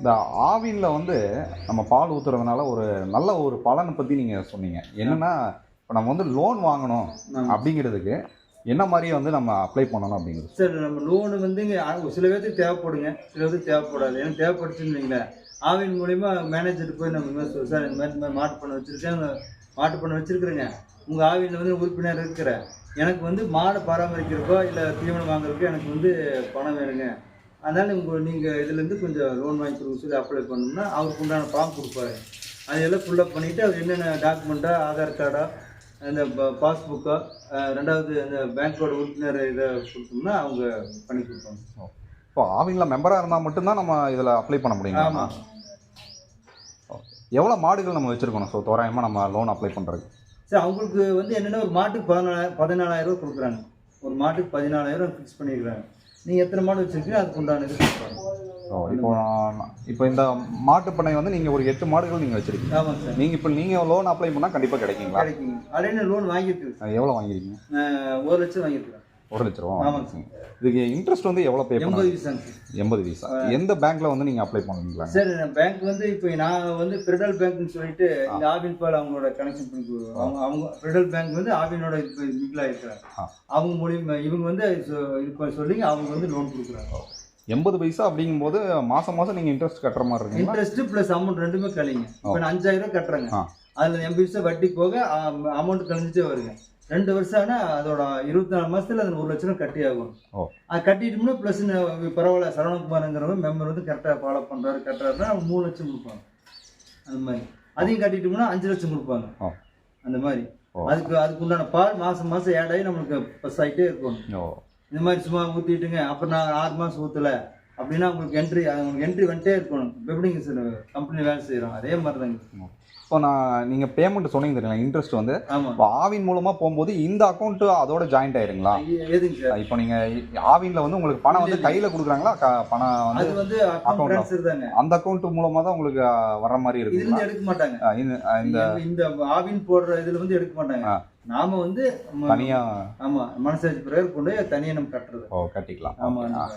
இந்த ஆவின்ல வந்து நம்ம பால் ஊத்துறதுனால ஒரு நல்ல ஒரு பலனை பத்தி நீங்க சொன்னீங்க. என்னன்னா இப்போ நம்ம வந்து லோன் வாங்கணும். அப்படிங்கிறதுக்கு என்ன மாதிரி வந்து நம்ம அப்ளை பண்ணணும் அப்படிங்கிறது? சார் நம்ம லோனு வந்து இங்கே சில பேர்த்துக்கு தேவைப்படுங்க. சில பேர்த்துக்கு தேவைப்படாது. எனக்கு தேவைப்படுச்சுன்னு வைங்களேன். ஆவின் மூலிமா மேனேஜர் போய் நம்ம சார் இந்த மாதிரி இந்த மாதிரி மாட்டு பண்ண வச்சுருக்கேன். மாட்டு பண்ண வச்சுருக்குறேங்க. உங்கள் ஆவினில் வந்து உறுப்பினர் இருக்கிற எனக்கு வந்து மாடை பராமரிக்கிறப்போ இல்லை தீவனம் வாங்குறதுக்கோ எனக்கு வந்து பணம் வேணுங்க. அதனால் உங்கள் நீங்கள் இதுலேருந்து கொஞ்சம் லோன் வாங்கி கொடுக்க சொல்லி அப்ளை பண்ணோம்னா அவருக்கு உண்டான ஃபார்ம் கொடுப்பாரு. அதையெல்லாம் ஃபில்லப் பண்ணிவிட்டு அவர் என்னென்ன டாக்குமெண்ட்டா ஆதார் கார்டா அந்த பாஸ்புக்கோ ரெண்டாவது அந்த பேங்க்கோட உறுப்பினர் இதை கொடுத்தோம்னா அவங்க பண்ணி கொடுப்பாங்க. இப்போ ஆவின்ல மெம்பரா இருந்தா மட்டும்தான் நம்ம இதுல அப்ளை பண்ண முடியுங்களா? ஆமாம் எவ்வளவு மாடுகள் நம்ம வச்சிருக்கணும்? ஸோ தோராயமா நம்ம லோன் அப்ளை பண்றது சார் அவங்களுக்கு வந்து என்னென்னா ஒரு மாட்டுக்கு பதினாலாயிரம் பதினாலாயிரம் கொடுக்குறாங்க. ஒரு மாட்டுக்கு பதினாலாயிரம் ஃபிக்ஸ் பண்ணியிருக்காங்க நீங்கள் எத்தனை மாடு வச்சுருக்கீங்க அதுக்கு உண்டான இது ஸோ இப்போ இப்போ இந்த மாட்டு பண்ணை வந்து நீங்க ஒரு எட்டு மாடுகள் நீங்க வச்சிருக்கீங்க. ஆமாங்க சார். நீங்க இப்போ நீங்க லோன் அப்ளை பண்ணா கண்டிப்பா கிடைக்குங்களா? கிடைக்குங்க. ஆல்ரெடி லோன் வாங்கியிருக்கு வாங்கிருக்கீங்க அஹ் ஒரு லட்சம் வாங்கியிருக்கேன். ஒரு லட்ச ரூபா ஆமாங்க வாங்கிருக்கீங்க. இதுக்கு இன்ட்ரெஸ்ட் வந்து எவ்வளவு பே எண்பது வீசாங்க சார். எண்பது வீசா? எந்த பேங்க்ல வந்து நீங்க அப்ளை பண்ணுவீங்களா சார் பேங்க் வந்து இப்போ நான் வந்து ஃபெடரல் பேங்க்னு சொல்லிட்டு இந்த ஆவின் பால் அவங்களோட கனெக்ஷன் பண்ணி. அவங்க அவங்க ஃபெடரல் பேங்க் வந்து ஆவினோட இப்போ மிங்கில் இருக்கிறாங்க. அவங்க மூலியமா இவங்க வந்து பண்ண சொல்லி அவங்க வந்து லோன் கொடுக்குறாங்க. எண்பது பைசா அப்படிங்கும்போது மாசம் மாசம் நீங்க இன்ட்ரெஸ்ட் கட்டுற மாதிரி இருக்குங்களா? இன்ட்ரெஸ்ட் ப்ளஸ் அமௌண்ட் ரெண்டுமே கழிங்க. இப்போ நான் அஞ்சாயிரம் ரூபாய் கட்டுறேங்க. அதில் எண்பது பைசா வட்டி போக அமௌண்ட் கழிஞ்சிட்டே வருங்க. ரெண்டு வருஷம் ஆனால் அதோட இருபத்தி நாலு மாசத்துல அது ஒரு லட்சம் கட்டி ஆகும். அது கட்டிட்டோம்னா ப்ளஸ் பரவாயில்ல சரவணகுமாருங்கிறவங்க மெம்பர் வந்து கரெக்டாக ஃபாலோ பண்ணுறாரு கட்டுறாருன்னா மூணு லட்சம் கொடுப்பாங்க. அந்த மாதிரி. அதையும் கட்டிட்டோம்னா அஞ்சு லட்சம் கொடுப்பாங்க. அந்த மாதிரி. அதுக்கு அதுக்கு உண்டான பால் மாசம் மாசம் ஆகி நம்மளுக்கு ப்ளஸ் ஆகிட்டே இருக்கும். இந்த மாதிரி சும்மா ஊற்றிட்டுங்க அப்புறம் நான் ஆறு மாதம் ஊற்றல அப்படின்னா உங்களுக்கு என்ட்ரி உங்களுக்கு என்ட்ரி வந்துட்டே இருக்கணும். எப்படிங்க சார் கம்பெனி வேலை செய்கிறோம் அதே மாதிரி தாங்க இப்போ நான் நீங்க பேமெண்ட் சொன்னீங்க தெரியுங்களா? இன்ட்ரெஸ்ட் வந்து. ஆமாம் ஆவின் மூலமா போகும்போது இந்த அக்கௌண்ட் அதோட ஜாயிண்ட் ஆயிருங்களா? எதுங்க சார் இப்போ நீங்க ஆவின்ல வந்து உங்களுக்கு பணம் வந்து கையில கொடுக்குறாங்களா? பணம் வந்து அது வந்து அக்கௌண்ட் அந்த அக்கௌண்ட் மூலமா தான் உங்களுக்கு வர்ற மாதிரி இதுல இருக்குங்களா? இருந்து எடுக்க மாட்டாங்க. இந்த- இந்த ஆவின் போடுற இதுல வந்து எடுக்க மாட்டாங்க. நாம வந்து ம- தனியா? ஆமா மனசாட்சி பிரகாரம் கொண்டு போய் தனியா நம்ம கட்டுறது. ஓ கட்டிக்கலாம். ஆமா,